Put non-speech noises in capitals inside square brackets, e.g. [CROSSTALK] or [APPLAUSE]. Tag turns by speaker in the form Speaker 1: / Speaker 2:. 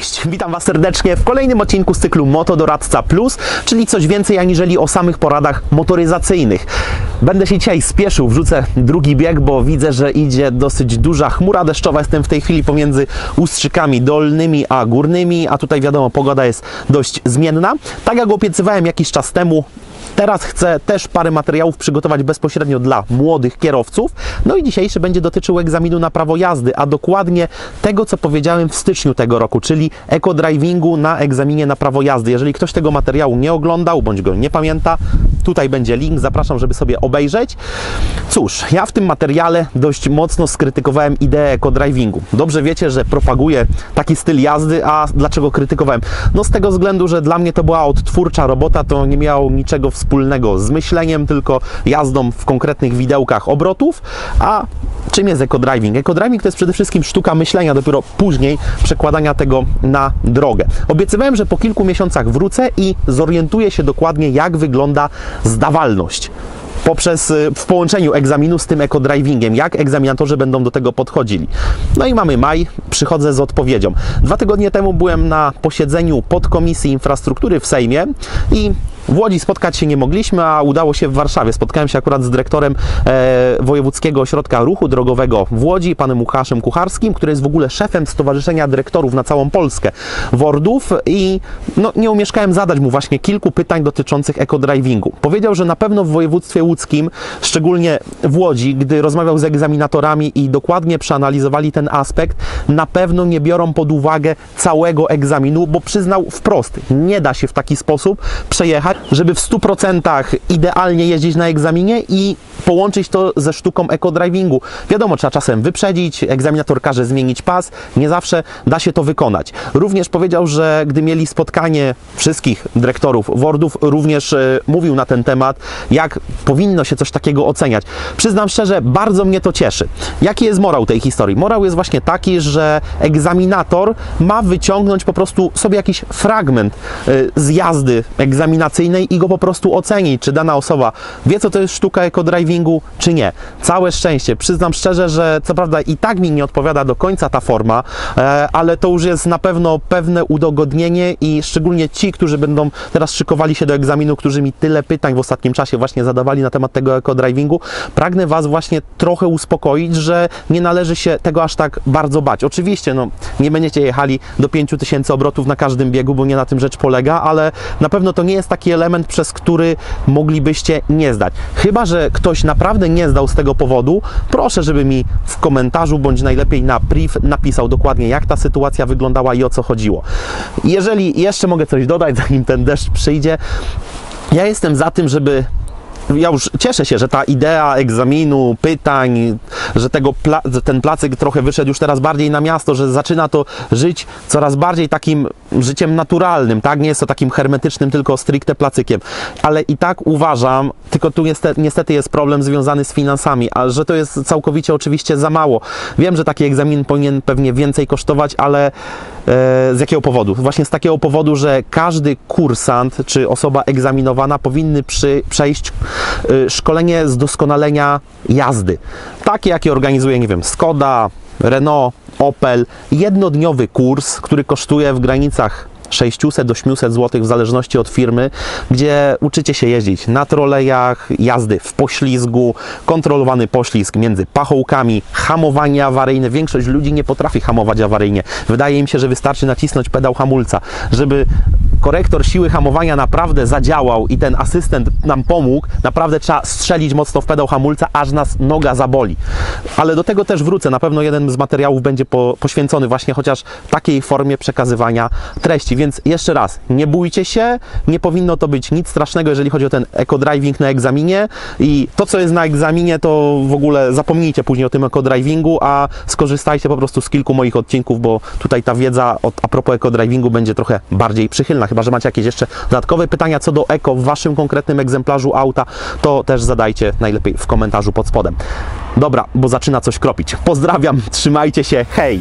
Speaker 1: Cześć, witam Was serdecznie w kolejnym odcinku z cyklu Moto Doradca Plus, czyli coś więcej aniżeli o samych poradach motoryzacyjnych. Będę się dzisiaj spieszył, wrzucę drugi bieg, bo widzę, że idzie dosyć duża chmura deszczowa. Jestem w tej chwili pomiędzy ustrzykami dolnymi a górnymi, a tutaj wiadomo, pogoda jest dość zmienna. Tak jak obiecywałem jakiś czas temu, Teraz chcę też parę materiałów przygotować bezpośrednio dla młodych kierowców. No i dzisiejszy będzie dotyczył egzaminu na prawo jazdy, a dokładnie tego, co powiedziałem w styczniu tego roku, czyli eco-drivingu na egzaminie na prawo jazdy. Jeżeli ktoś tego materiału nie oglądał bądź go nie pamięta, tutaj będzie link, zapraszam, żeby sobie obejrzeć. Cóż, ja w tym materiale dość mocno skrytykowałem ideę eco-drivingu. Dobrze wiecie, że propaguję taki styl jazdy, a dlaczego krytykowałem? No z tego względu, że dla mnie to była odtwórcza robota, to nie miało niczego wspólnego z myśleniem, tylko jazdą w konkretnych widełkach obrotów. A czym jest eco-driving? Eco-driving to jest przede wszystkim sztuka myślenia, dopiero później przekładania tego na drogę. Obiecywałem, że po kilku miesiącach wrócę i zorientuję się dokładnie, jak wygląda zdawalność poprzez y, w połączeniu egzaminu z tym eco-drivingiem, jak egzaminatorzy będą do tego podchodzili. No i mamy maj, przychodzę z odpowiedzią. Dwa tygodnie temu byłem na posiedzeniu podkomisji infrastruktury w Sejmie i w Łodzi spotkać się nie mogliśmy, a udało się w Warszawie. Spotkałem się akurat z dyrektorem e, Wojewódzkiego Ośrodka Ruchu Drogowego w Łodzi, panem Łukaszem Kucharskim, który jest w ogóle szefem Stowarzyszenia Dyrektorów na całą Polskę Wordów i no, nie umieszkałem zadać mu właśnie kilku pytań dotyczących eco-drivingu. Powiedział, że na pewno w województwie łódzkim, szczególnie w Łodzi, gdy rozmawiał z egzaminatorami i dokładnie przeanalizowali ten aspekt, na pewno nie biorą pod uwagę całego egzaminu, bo przyznał wprost, nie da się w taki sposób przejechać, żeby w 100% idealnie jeździć na egzaminie i połączyć to ze sztuką eco-drivingu. Wiadomo, trzeba czasem wyprzedzić, egzaminator każe zmienić pas, nie zawsze da się to wykonać. Również powiedział, że gdy mieli spotkanie wszystkich dyrektorów Wordów, również e, mówił na ten temat, jak powinno się coś takiego oceniać. Przyznam szczerze, bardzo mnie to cieszy. Jaki jest morał tej historii? Morał jest właśnie taki, że egzaminator ma wyciągnąć po prostu sobie jakiś fragment e, z jazdy egzaminacyjnej i go po prostu ocenić, czy dana osoba wie, co to jest sztuka czy nie. Całe szczęście. Przyznam szczerze, że co prawda i tak mi nie odpowiada do końca ta forma, e, ale to już jest na pewno pewne udogodnienie i szczególnie ci, którzy będą teraz szykowali się do egzaminu, którzy mi tyle pytań w ostatnim czasie właśnie zadawali na temat tego eco-drivingu, pragnę Was właśnie trochę uspokoić, że nie należy się tego aż tak bardzo bać. Oczywiście, no, nie będziecie jechali do 5000 obrotów na każdym biegu, bo nie na tym rzecz polega, ale na pewno to nie jest taki element, przez który moglibyście nie zdać. Chyba, że ktoś naprawdę nie zdał z tego powodu, proszę, żeby mi w komentarzu bądź najlepiej na priv napisał dokładnie, jak ta sytuacja wyglądała i o co chodziło. Jeżeli jeszcze mogę coś dodać, [LAUGHS] zanim ten deszcz przyjdzie, ja jestem za tym, żeby ja już cieszę się, że ta idea egzaminu, pytań, że, tego pla że ten placyk trochę wyszedł już teraz bardziej na miasto, że zaczyna to żyć coraz bardziej takim życiem naturalnym, tak? Nie jest to takim hermetycznym, tylko stricte placykiem. Ale i tak uważam, tylko tu niestety, niestety jest problem związany z finansami, a że to jest całkowicie oczywiście za mało. Wiem, że taki egzamin powinien pewnie więcej kosztować, ale e, z jakiego powodu? Właśnie z takiego powodu, że każdy kursant czy osoba egzaminowana powinny przy, przejść y, szkolenie z doskonalenia jazdy. Takie, jakie organizuje, nie wiem, Skoda, Renault, Opel. Jednodniowy kurs, który kosztuje w granicach 600-800 zł w zależności od firmy, gdzie uczycie się jeździć na trolejach, jazdy w poślizgu, kontrolowany poślizg między pachołkami, hamowanie awaryjne. Większość ludzi nie potrafi hamować awaryjnie. Wydaje im się, że wystarczy nacisnąć pedał hamulca. Żeby korektor siły hamowania naprawdę zadziałał i ten asystent nam pomógł, naprawdę trzeba strzelić mocno w pedał hamulca, aż nas noga zaboli. Ale do tego też wrócę. Na pewno jeden z materiałów będzie po, poświęcony właśnie chociaż takiej formie przekazywania treści. Więc jeszcze raz, nie bójcie się, nie powinno to być nic strasznego, jeżeli chodzi o ten eco-driving na egzaminie i to, co jest na egzaminie, to w ogóle zapomnijcie później o tym eco-drivingu, a skorzystajcie po prostu z kilku moich odcinków, bo tutaj ta wiedza od, a propos eco-drivingu będzie trochę bardziej przychylna. Chyba, że macie jakieś jeszcze dodatkowe pytania co do eko w waszym konkretnym egzemplarzu auta, to też zadajcie najlepiej w komentarzu pod spodem. Dobra, bo zaczyna coś kropić. Pozdrawiam, trzymajcie się, hej!